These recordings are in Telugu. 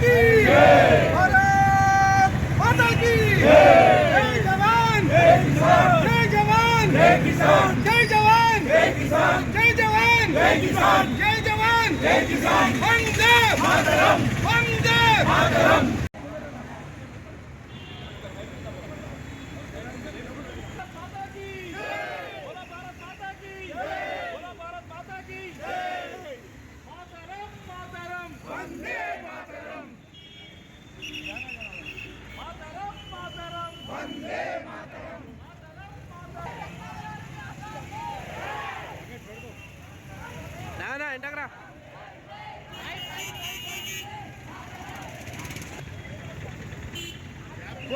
की भारत माता की जय जवान जय जवान जय किसान जय जवान जय किसान जय जवान जय किसान जय जवान जय किसान वंदे मातरम वंदे मातरम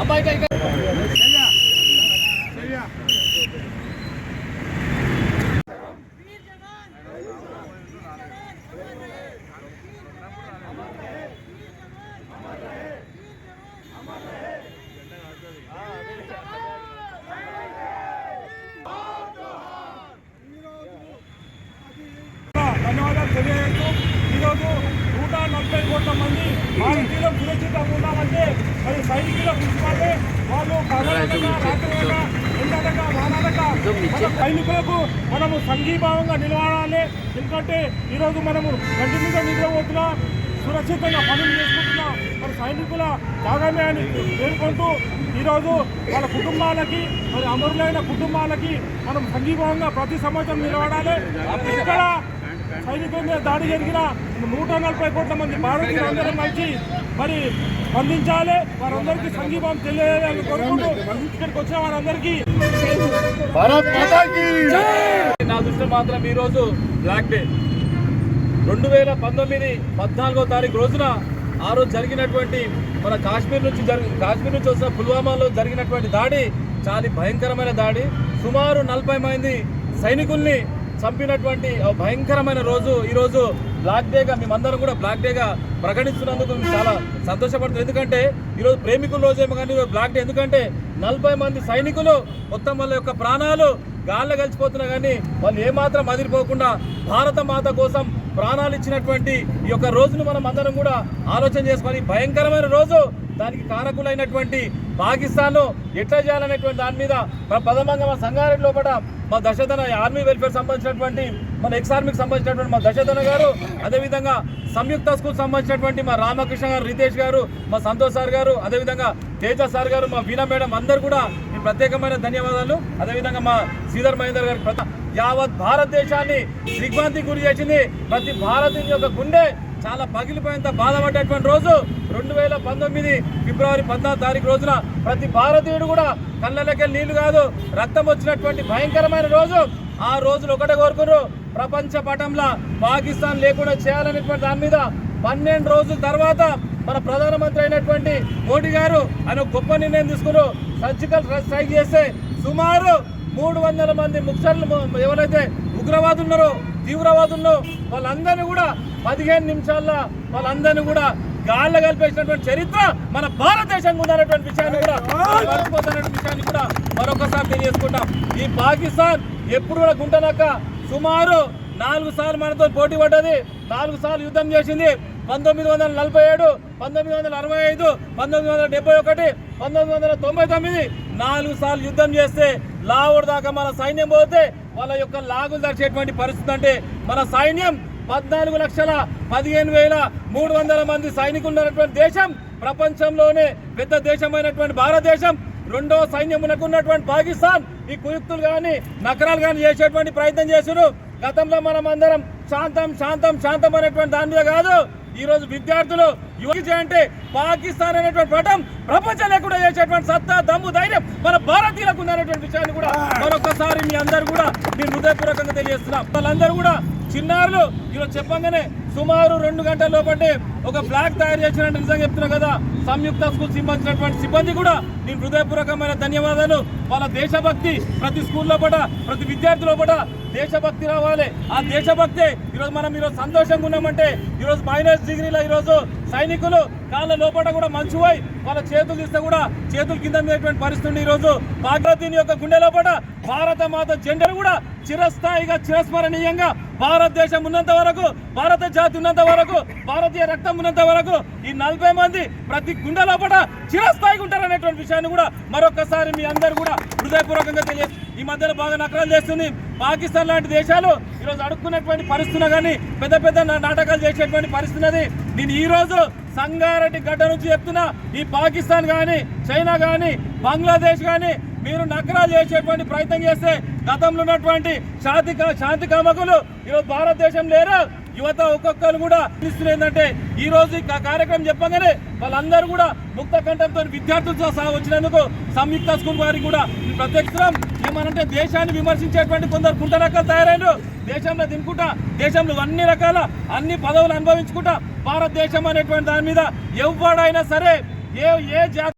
అబ్బాయి తెలియజేస్తూ ఈరోజు నూట నలభై కోట్ల మంది భారతీయులు సురక్షితంగా ఉన్నామంటే మరి సైనికుల కృషి వాళ్ళు పగలనక ఎండనక వాననక సైనికులకు మనము సంఘీభావంగా నిలబడాలి ఎందుకంటే ఈరోజు మనము గంటి మీద నిద్రపోతున్నా సురక్షితంగా పనులు చేసుకుంటున్నా మరి సైనికుల త్యాగమయాన్ని పేర్కొంటూ ఈరోజు వాళ్ళ కుటుంబాలకి మరి అమరులైన కుటుంబాలకి మనం సంఘీభావంగా ప్రతి సంవత్సరం నిలబడాలి ఇక్కడ సైనికుల మీద దాడి జరిగిన నూట నలభై కోట్ల మంది భారతీయులు అందరం కలిసి మరి స్పందించాలి వారందరికీ సంఘీభావం తెలియాలని కోరుకుంటూ ఇక్కడికి వచ్చిన వారందరికీ నా దృష్టిలో మాత్రం ఈరోజు బ్లాక్ డే. రెండు వేల పంతొమ్మిది పద్నాలుగో తారీఖు రోజున ఆ రోజు జరిగినటువంటి మన కాశ్మీర్ నుంచి జరిగి కాశ్మీర్ నుంచి వచ్చిన పుల్వామాలో జరిగినటువంటి దాడి చాలా భయంకరమైన దాడి. సుమారు నలభై మంది సైనికుల్ని చంపినటువంటి భయంకరమైన రోజు. ఈరోజు బ్లాక్ డేగా మేమందరం కూడా బ్లాక్ డేగా ప్రకటిస్తున్నందుకు మేము చాలా సంతోషపడుతుంది ఎందుకంటే ఈరోజు ప్రేమికుల రోజేమో కానీ ఈరోజు బ్లాక్ డే ఎందుకంటే నలభై మంది సైనికులు మొత్తం వాళ్ళ యొక్క ప్రాణాలు గాల్లో కలిసిపోతున్నా కానీ వాళ్ళు ఏమాత్రం అదిరిపోకుండా భారత మాత కోసం ప్రాణాలు ఇచ్చినటువంటి ఈ యొక్క రోజును మనం అందరం కూడా ఆలోచన చేసుకొని భయంకరమైన రోజు. దానికి కారకులైనటువంటి పాకిస్తాన్ ఎట్లా చేయాలనేటువంటి దాని మీద మన ప్రథమంగా మన సంగారెడ్డి లోపల మా దశధన ఆర్మీ వెల్ఫేర్ సంబంధించినటువంటి మన ఎక్స్ ఆర్మీకి సంబంధించినటువంటి మా దశధన గారు అదేవిధంగా సంయుక్త స్కూల్ సంబంధించినటువంటి మా రామకృష్ణ గారు రితేష్ గారు మా సంతోష్ సార్ గారు అదేవిధంగా తేజ సార్ గారు మా వీణా మేడం అందరు కూడా ప్రత్యేకమైన ధన్యవాదాలు. అదేవిధంగా మా శ్రీధర్ మహేందర్ గారికి ప్రతి- యావత్ భారతదేశాన్ని దిగ్భ్రాంతి గురి చేసింది. ప్రతి భారతీయుని యొక్క గుండె చాలా పగిలిపోయేంత బాధపడ్డటువంటి రోజు రెండు వేల పంతొమ్మిది ఫిబ్రవరి పద్నాలుగు తారీఖు రోజున ప్రతి భారతీయుడు కూడా కళ్ళకి నీళ్ళు కాదు రక్తం వచ్చినటువంటి భయంకరమైన రోజు ఆ రోజులు ఒకటే కోరుకున్నారు ప్రపంచ పటంలో పాకిస్తాన్ లేకుండా చేయాలనేటువంటి దాని మీద పన్నెండు రోజుల తర్వాత మన ప్రధానమంత్రి అయినటువంటి మోడీ గారు ఆయన గొప్ప నిర్ణయం తీసుకున్నారు. సర్జికల్ స్ట్రైక్ చేస్తే సుమారు మూడు వందల మంది ముక్సర్లు ఎవరైతే ఉగ్రవాదులు ఉన్నారో తీవ్రవాదులు వాళ్ళందరినీ కూడా పదిహేను నిమిషాల్లో వాళ్ళందరినీ కూడా గాళ్ళ కలిపేసినటువంటి చరిత్ర మన భారతదేశంగా ఉన్నటువంటి విషయాన్ని కూడా మర్చిపోతున్నటువంటి విషయాన్ని కూడా మరొకసారి తెలియజేసుకుంటాం. ఈ పాకిస్తాన్ ఎప్పుడు కూడా గుంటనక్క సుమారు నాలుగు సార్లు మనతో పోటీ పడ్డది. నాలుగు సార్లు యుద్ధం చేసింది. పంతొమ్మిది వందల నలభై ఏడు పంతొమ్మిది వందల అరవై ఐదు పంతొమ్మిది వందల డెబ్బై ఒకటి పంతొమ్మిది వందల తొంభై తొమ్మిది నాలుగు సార్లు యుద్ధం చేస్తే లావుడు దాకా మన సైన్యం పోతే వాళ్ళ యొక్క లాగులు దర్చేటువంటి పరిస్థితి అంటే మన సైన్యం పద్నాలుగు లక్షల పదిహేను వేల మూడు వందల మంది సైనికులు ఉన్నటువంటి దేశం ప్రపంచంలోనే పెద్ద దేశమైనటువంటి భారతదేశం. రెండో సైన్యం ఉన్నటువంటి పాకిస్తాన్ ఈ కుయుక్తులు కానీ నకరాలు కానీ చేసేటువంటి ప్రయత్నం చేశారు గతంలో మనం అందరం శాంతం శాంతం శాంతం అనేటువంటి దాని మీద కాదు ఈ రోజు విద్యార్థులు యువకి అంటే పాకిస్తాన్ అనేటువంటి పటం ప్రపంచంలో కూడా చేసేటువంటి సత్తా దమ్ము ధైర్యం మన భారతీయులకు ఉందనేటువంటి విషయాన్ని కూడా మరొకసారి మీ అందరు కూడా నేను హృదయపూర్వకంగా తెలియజేస్తున్నాం. వాళ్ళందరూ కూడా చిన్నారులు ఈరోజు చెప్పంగానే సుమారు రెండు గంటల లోపటే ఒక ఫ్లాగ్ తయారు చేసినట్టు నిజంగా చెప్తున్నా కదా. సంయుక్త స్కూల్ సంబంధించినటువంటి సిబ్బంది కూడా నేను హృదయపూర్వకమైన ధన్యవాదాలు. వాళ్ళ దేశభక్తి ప్రతి స్కూల్ లోపల ప్రతి విద్యార్థి లోపల దేశభక్తి రావాలి. ఆ దేశభక్తి ఈరోజు మనం ఈరోజు సంతోషంగా ఉన్నామంటే ఈరోజు మైనస్ డిగ్రీలో ఈరోజు సైనికులు కాళ్ళ లోపల కూడా మంచిపోయి వాళ్ళ చేతులు తీస్తే కూడా చేతులు కింద మీదటువంటి పరిస్థితి ఉంది ఈరోజు భాగవతిని యొక్క గుండె లోపల భారత మాత జెండర్ కూడా చిరస్థాయిగా చిరస్మరణీయంగా భారతదేశం ఉన్నంత వరకు భారత జాతి ఉన్నంత వరకు భారతీయ రక్తం ఉన్నంత వరకు ఈ నలభై మంది ప్రతి గుండె లోపల చిరస్థాయిగా ఉంటారనేటువంటి విషయాన్ని కూడా మరొకసారి మీ అందరూ కూడా హృదయపూర్వకంగా తెలియ ఈ మధ్యలో బాగా నకరాలు చేస్తుంది. పాకిస్తాన్ లాంటి దేశాలు ఈరోజు అడుక్కున్నటువంటి పరిస్థితులు కానీ పెద్ద పెద్ద నాటకాలు చేసేటువంటి పరిస్థితున్నది నేను ఈరోజు సంగారెడ్డి గడ్డ నుంచి చెప్తున్నా ఈ పాకిస్తాన్ కానీ చైనా కానీ బంగ్లాదేశ్ కానీ మీరు నకరాలు చేసేటువంటి ప్రయత్నం చేస్తే గతంలో ఉన్నటువంటి శాంతి శాంతి కామకులు ఈరోజు భారతదేశం లేరు. యువత ఒక్కొక్కరు కూడా ఇస్తున్నారు ఏంటంటే ఈ రోజు ఆ కార్యక్రమం చెప్పగానే వాళ్ళందరూ కూడా ముక్త కంఠంతో విద్యార్థులతో సహా వచ్చినందుకు సంయుక్త స్కూల్ వారికి కూడా ప్రత్యక్షం ఏమనంటే దేశాన్ని విమర్శించేటువంటి కొందరు కుంట రకాలు తయారైనరు. దేశంలో తినుకుంటా దేశంలో అన్ని రకాల అన్ని పదవులు అనుభవించుకుంటా భారతదేశం అనేటువంటి దాని మీద ఎవడైనా సరే ఏ ఏ జాతి